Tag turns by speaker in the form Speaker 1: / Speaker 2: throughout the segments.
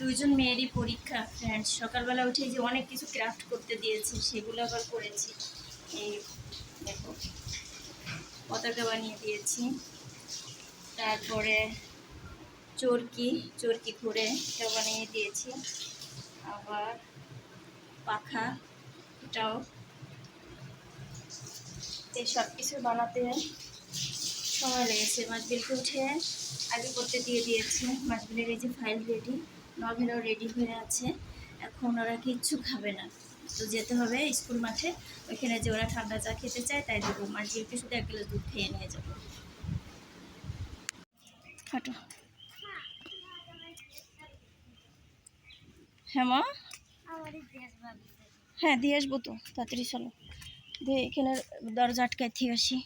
Speaker 1: দুইজন মেয়েরই পরীক্ষা ফ্রেন্ডস সকালবেলা উঠে যে অনেক কিছু ক্রাফট করতে দিয়েছে, সেগুলো আবার করেছি। এই দেখো, পতাকা বানিয়ে দিয়েছি। তারপরে চরকি চরকি ঘুরে এটা বানিয়ে দিয়েছি। আবার পাখা, এটাও। এই সব কিছু বানাতে সময় লেগেছে। মাছবিলকে উঠে আগে করতে দিয়ে দিয়েছে। মাছবিলের এই যে ফাইল রেডি নভেলও রেডি হয়ে আছে। এখন ওরা কিচ্ছু খাবে না। তো যেতে হবে স্কুল মাঠে। ওইখানে যে ওরা ঠান্ডা চা খেতে চায়, তাই দেবো। মাছবিলকে শুধু এক গ্লাস দুধ খেয়ে নিয়ে যাব। হাঁটো হ্যাঁ মা? হ্যাঁ দিয়ে আসব তো। তাড়াতাড়ি চলো। দিয়ে এখানে দরজা আটকায়, থেকে আসি।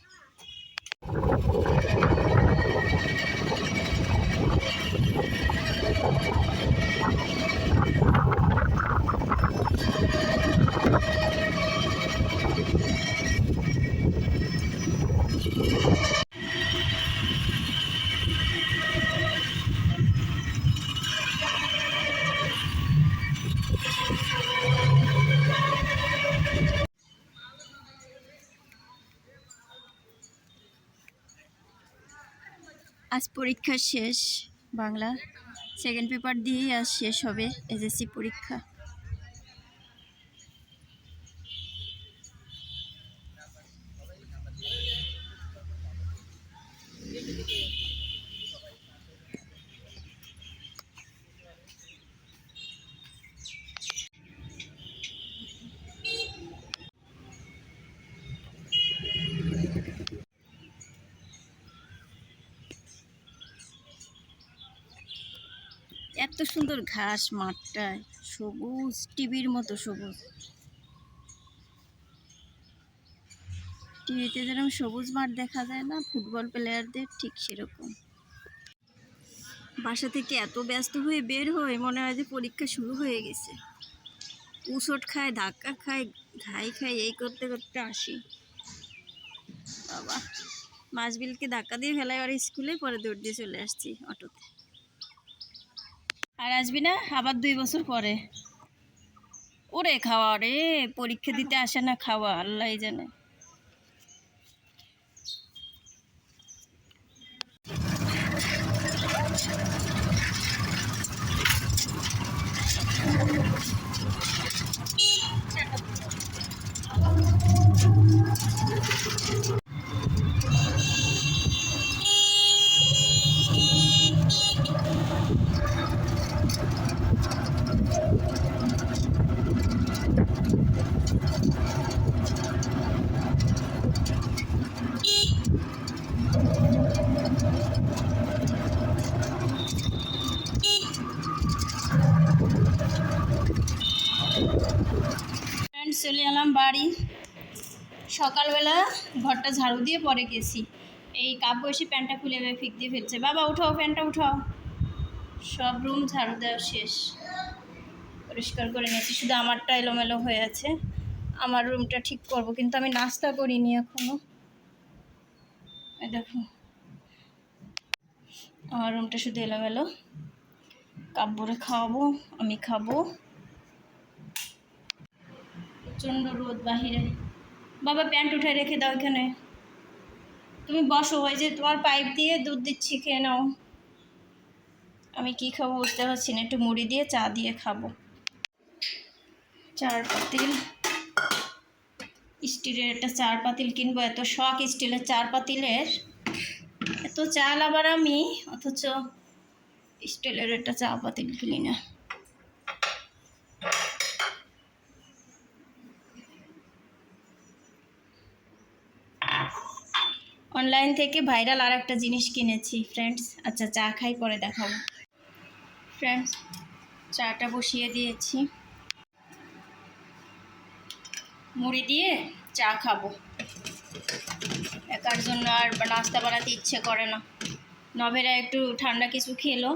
Speaker 1: আজ পরীক্ষা শেষ বাংলা। সেকেন্ড পেপার দিয়েই আজ শেষ হবে এসএসসি পরীক্ষা। এত সুন্দর ঘাস মাঠটায়, সবুজ, টিভির মতো সবুজ। টিভিতে যেরকম সবুজ মাঠ দেখা যায় না, ফুটবল প্লেয়ারদের ঠিক সেরকম। বাসা থেকে এত ব্যস্ত হয়ে বের হয়ে মনে হয় যে পরীক্ষা শুরু হয়ে গেছে। উসট খায়, ধাক্কা খায়, ঘাই খায়, এই করতে করতে আসি। বাবা, মাসবিলকে ধাক্কা দিয়ে ফেলাই আর স্কুলে পরে দৌড় দিয়ে চলে আসছি অটোতে। আর আসবি না? আবার দুই বছর পরে। ওরে খাওয়া রে, পরীক্ষা দিতে আসে না খাওয়া, আল্লাহ জানে ফ্রেন্ডস চলে এলাম বাড়ি। সকালবেলা ঘরটা ঝাড়ু দিয়ে পরে গেছি। এই কাপ বসে প্যান্টটা খুলে এভাবে ফিক দিয়ে ফেলছে। বাবা, উঠাও প্যান্টটা, উঠাও। সব রুম ঝাড়ু দেওয়া শেষ। পরিষ্কার করে নিয়েছি। শুধু আমারটা এলোমেলো হয়ে আছে। আমার রুমটা ঠিক করব, কিন্তু আমি নাস্তা করিনি এখনও। এই দেখো। আমার রুমটা শুধু এলোমেলো। কাপড়ে খাওয়াবো, আমি খাব। প্রচণ্ড রোদ বাহিরে। বাবা প্যান্ট উঠে রেখে দাও এখানে। তুমি বসো, ওই যে তোমার পাইপ দিয়ে দুধ দিচ্ছি, খেয়ে নাও। আমি কি খাব বুঝতে পারছি না, একটু মুড়ি দিয়ে চা দিয়ে খাব। চার পাতিল। স্টিলের একটা চার পাতিল কিনবো, এত শখ স্টিলের চার পাতিলের। এত চাল আবার আমি, অথচ স্টিলের একটা চা পাতিল কিনি না। অনলাইন থেকে ভাইরাল আর একটা জিনিস কিনেছি ফ্রেন্ডস আচ্ছা চা খাই, পরে দেখাবো। ফ্রেন্ডস চাটা বসিয়ে দিয়েছি। মুড়ি দিয়ে চা খাব। একার জন্য আর নাস্তা বানাতে ইচ্ছে করে না। নভেরা একটু ঠান্ডা কিছু খেলো।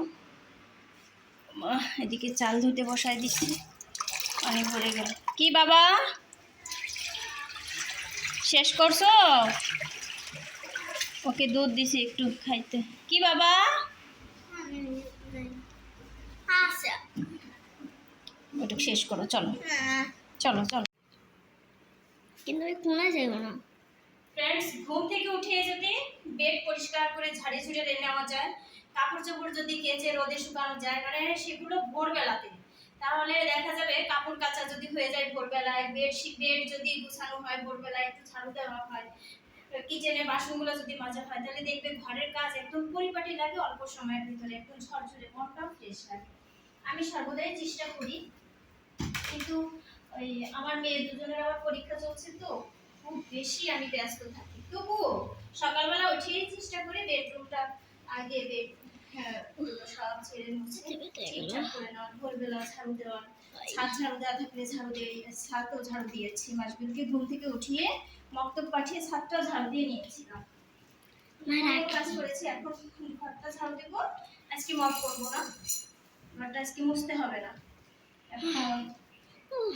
Speaker 1: এদিকে চাল ধুতে বসাই দিচ্ছি। পানি ভরে গেল। কি বাবা? শেষ করছ? ওকে দুধ দিছি একটু খাইতে। কি বাবা?
Speaker 2: আচ্ছা।
Speaker 1: এটুক শেষ করো চলো। চলো চলো।
Speaker 2: কিন্তু যাইব না।
Speaker 1: ফ্রেন্ডস ঘুম থেকে উঠে যদি বেড পরিষ্কার করে ঝাড়ি ঝুড়ে রেখে নেওয়া যায় কাপড় চোপড় যদি কেচে রোদে শুকানো যায় মানে সেগুলো ভোরবেলাতে। তাহলে দেখা যাবে কাপড় কাচা যদি হয়ে যায় ভোরবেলায় বেড বেড যদি গুছানো হয় ভোরবেলায় একটু ঝাড়ু দেওয়া হয় কিচেনে বাসনগুলো যদি মাজা হয় তাহলে দেখবে ঘরের কাজ একদম পরিপাটি লাগে অল্প সময়ের ভিতরে একদম ঝরঝরে মনটাও ফ্রেশ লাগে। আমি সর্বদাই চেষ্টা করি কিন্তু ওই আমার মেয়ে দুজনের আবার পরীক্ষা চলছে তো খুব বেশি আমি ব্যস্ত থাকি। তবুও সকালবেলা উঠেই চেষ্টা করি বেডরুমটা আগে বেড হ্যাঁ সব ছেড়ে মুছে ঠিকঠাক করে নেওয়া ভোরবেলা ঝাড়ু দেওয়া। ছাদ ঝাড়ু দেওয়া থাকলে ঝাড়ু দিয়ে ছাদও ঝাড়ু দিয়েছি। মাসবিলকে ঘুম থেকে উঠিয়ে মক্তব পাঠিয়ে ছাদটাও ঝাড়ু দিয়ে নিয়েছিলাম কাজ করেছি এখন ঘরটা ঝাড়ু দেবো আজকে মপ করব না ঘরটা আজকে মুছতে হবে না এখন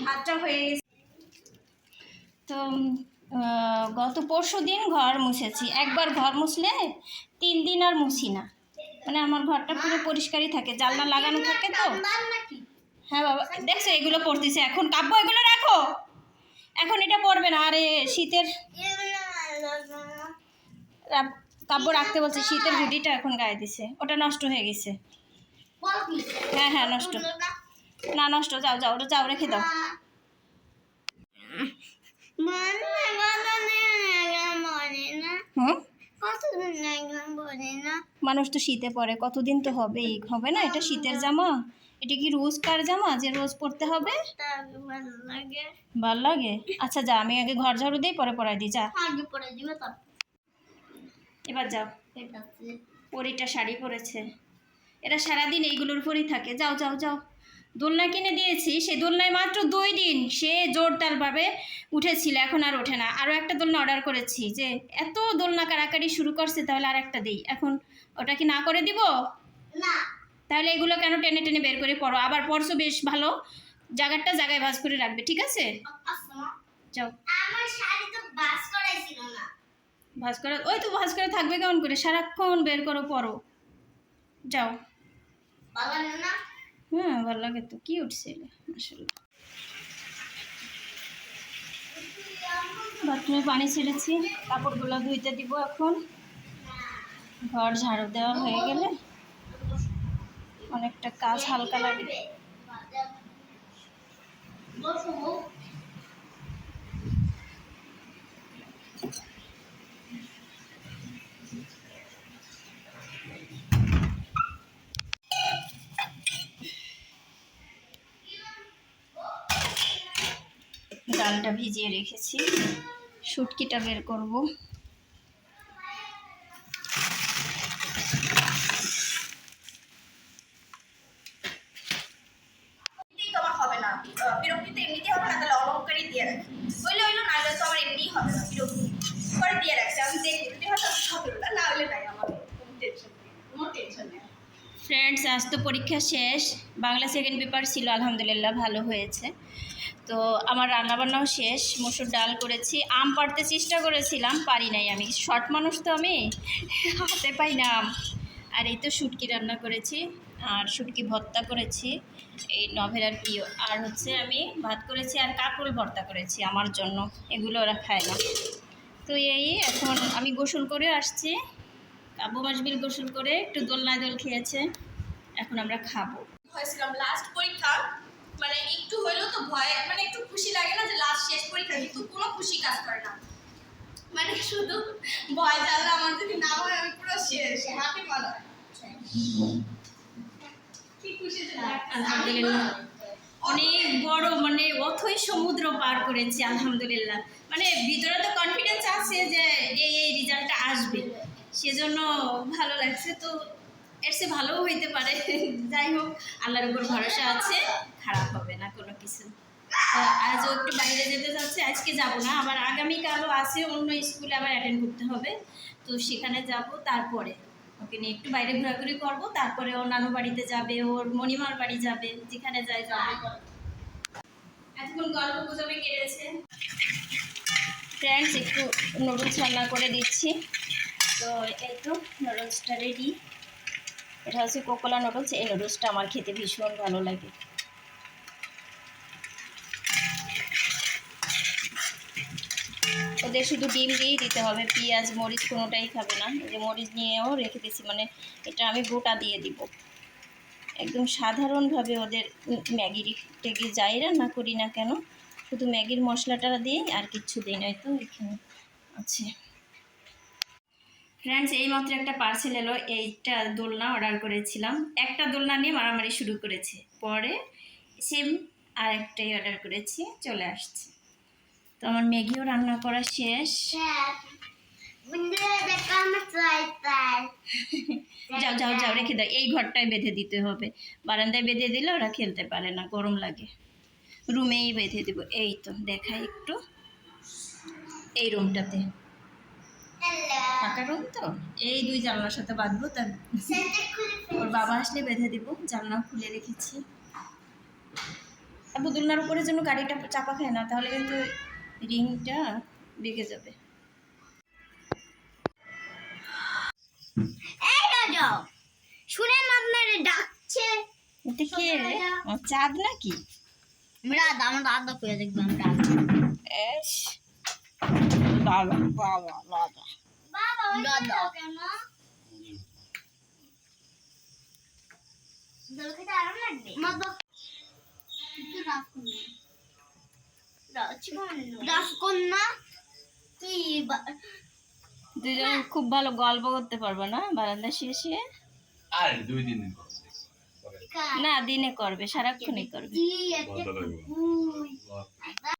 Speaker 1: হাতটা হয়ে গেছে তো গত পরশু দিন ঘর মুছেছি একবার ঘর মুছলে তিন দিন আর মুছি না মানে আমার ঘরটা পুরো পরিষ্কারই থাকে জানলা লাগানো থাকে তো হ্যাঁ বাবা দেখছ এগুলো পড়তেছে এখন কাব্য এগুলো রাখো এখন এটা পরবে না, আরে শীতের কাব্য রাখতে বলছে, শীতের হুডিটা এখন গায়ে দিছে, ওটা নষ্ট হয়ে গেছে। হ্যাঁ হ্যাঁ নষ্ট। না, নষ্ট, যাও যাও, ওটা যাও, রেখে দাও হুম
Speaker 2: কতদিন একদম বলে না
Speaker 1: মানুষ তো শীতে পরে কতদিন তো হবেই, হবে না? এটা শীতের জামা? এটা কি রোজকার জামা যে রোজ পরতে হবে?
Speaker 2: ভালো লাগে।
Speaker 1: আচ্ছা যা, আমি আগে ঘর ঝাড়ু দিই, পরে পরাই দিই, যা। এবার যাও। পরিটা শাড়ি পরেছে। এরা সারাদিন এইগুলোর উপরেই থাকে। যাও যাও যাও। দোলনা কিনে দিয়েছি সেই দোলনায় মাত্র দুই দিন সে জোরদারভাবে উঠেছিল এখন আর ওঠে না। আরও একটা দোলনা অর্ডার করেছি যে এত দোলনা কারাকারি শুরু করছে তাহলে আর একটা দিই। এখন ওটা কি না করে দিব?
Speaker 2: না।
Speaker 1: তাহলে এগুলো কেন টেনে টেনে বের করে পড়ো? আবার পরশু বেশ ভালো জায়গাটা জায়গায় ভাজ করে রাখবে ঠিক আছে? যাও।
Speaker 2: আমার শাড়ি তো বাস করাইছিল না।
Speaker 1: ভাজ করে ওই তো ভাজ করে থাকবে কেমন করে? সারাক্ষণ বের করো পড়ো। যাও।
Speaker 2: ভালো না।
Speaker 1: হ্যাঁ ভালো লাগে তো। কি উঠছিল আসলে বাথরুমে পানি ছেড়েছি, কাপড়গুলো ধুইতে দিব এখন। ঘর ঝাড়ু দেওয়া হয়ে গেলে অনেকটা কাজ হালকা লাগে
Speaker 2: বসো
Speaker 1: ডালটা ভিজিয়ে রেখেছি। শুটকিটা বের করব
Speaker 3: এমনিতেই তো আমার হবে না আহ, বিরক্তি তো এমনিতেই হবে না তাহলে অলঙ্কারই দিয়ে রাখি হইলে হইল না হলে তো আমার এমনিই হবে না বিরক্তি পরে দিয়ে রাখছি আমি দেখি যদি হয়তো হবে না না হলে নাই আমার কোনো টেনশন নেই কোনো টেনশন নেই
Speaker 1: ফ্রেন্ডস আজ তো পরীক্ষা শেষ। বাংলা সেকেন্ড পেপার ছিল, আলহামদুলিল্লাহ ভালো হয়েছে। তো আমার রান্নাবান্নাও শেষ, মসুর ডাল করেছি। আম পাড়তে চেষ্টা করেছিলাম, পারি নাই আমি। শর্ট মানুষ তো আমি, হাতে পাই না আম। আর এই তো শুটকি রান্না করেছি, আর শুটকি ভর্তা করেছি, এই নভেরার প্রিয় আর হচ্ছে আমি ভাত করেছি আর কাঁকরোল ভর্তা করেছি, আমার জন্য। এগুলো ওরা খায় না। তো এই, এখন আমি গোসল করে আসছি। কাব্য মাসবিল গোসল করে একটু দোলনা দোল খেয়েছে। এখন আমরা খাব।
Speaker 3: হয়েছিলাম লাস্ট পরীক্ষা মানে একটু হইলেও তো ভয় মানে একটু খুশি লাগে না যে লাস্ট শেষ পরীক্ষা কিন্তু কোনো খুশি কাজ করে না। মানে শুধু ভয় জানলে আমার যদি না হয় আমি পুরো শেষ হ্যাপি কি খুশি যে
Speaker 1: আলহামদুলিল্লাহ। অনেক বড় মানে অথই সমুদ্র পার করেছি আলহামদুলিল্লাহ। মানে ভিতরে তো কনফিডেন্স আছে যে এই এই রেজাল্টটা আসবে। সেজন্য ভালো লাগছে তো এর চেয়ে ভালোও হইতে পারে। যাই হোক, আল্লাহর উপর ভরসা আছে, খারাপ হবে না কোনো কিছু। আজও একটু বাইরে যেতে যাচ্ছে আজকে যাব না, আবার আগামীকালও আছে, অন্য স্কুলে আবার অ্যাটেন্ড করতে হবে। তো সেখানে যাব, তারপরে ওকে নিয়ে একটু বাইরে ঘোরাঘুরি করব, তারপরে ওর নানু বাড়িতে যাবে, ওর মণিমার বাড়ি যাবে, যেখানে যায় যাবে। এতক্ষণ গল্প গুজবে কেটেছে ফ্রেন্ডস একটু নুডলস রান্না করে দিচ্ছি। তো এই তো নুডলসটা রেডি এটা হচ্ছে কোকোলা নুডলস এই নুডলসটা আমার খেতে ভীষণ ভালো লাগে। ওদের শুধু ডিম দিয়েই দিতে হবে, পেঁয়াজ, মরিচ কোনোটাই খাবে না। যে মরিচ নিয়েও রেখে দিয়েছি মানে এটা আমি গোটা দিয়ে দিব। একদম সাধারণভাবে ওদের ম্যাগি টেগি যাই রান্না করি না কেন, শুধু ম্যাগির মশলাটা দিই আর কিচ্ছু দিই না তো এখানে। আছে। ফ্রেন্ডস এইমাত্র একটা পার্সেল এলো এইটা দোলনা অর্ডার করেছিলাম। একটা দোলনা নিয়ে মারামারি শুরু করেছে। পরে সেম আর একটাই অর্ডার করেছি চলে আসছে। তো আমার ম্যাগিও রান্না করা শেষ। যাও যাও যাও রেখে দাও। এই ঘরটায় বেঁধে দিতে হবে। বারান্দায় বেঁধে দিলে ওরা খেলতে পারে না গরম লাগে। রুমেই বেঁধে দেব। এই তো দেখাই একটু। এই রুমটাতে ফাঁকা রুম তো? এই দুই জানলার সাথে বাঁধবো তার ওর বাবা আসলে বেঁধে দিব জানলা খুলে রেখেছি। আর বুদুলনার উপরে যেন গাড়িটা চাপা খায় না তাহলে কিন্তু রিংটা বেঁকে যাবে।
Speaker 2: শুনেন আপনারে ডাকছে।
Speaker 1: এটা কে চাঁদ নাকি?
Speaker 2: আমার দাদা কইয়া দেখবেন ডাক
Speaker 1: এস বাবা দুজন খুব ভালো গল্প করতে পারব না? বারান্দা শেষে?
Speaker 4: দুই দিন
Speaker 1: না দিনে করবে সারাক্ষণই করবে।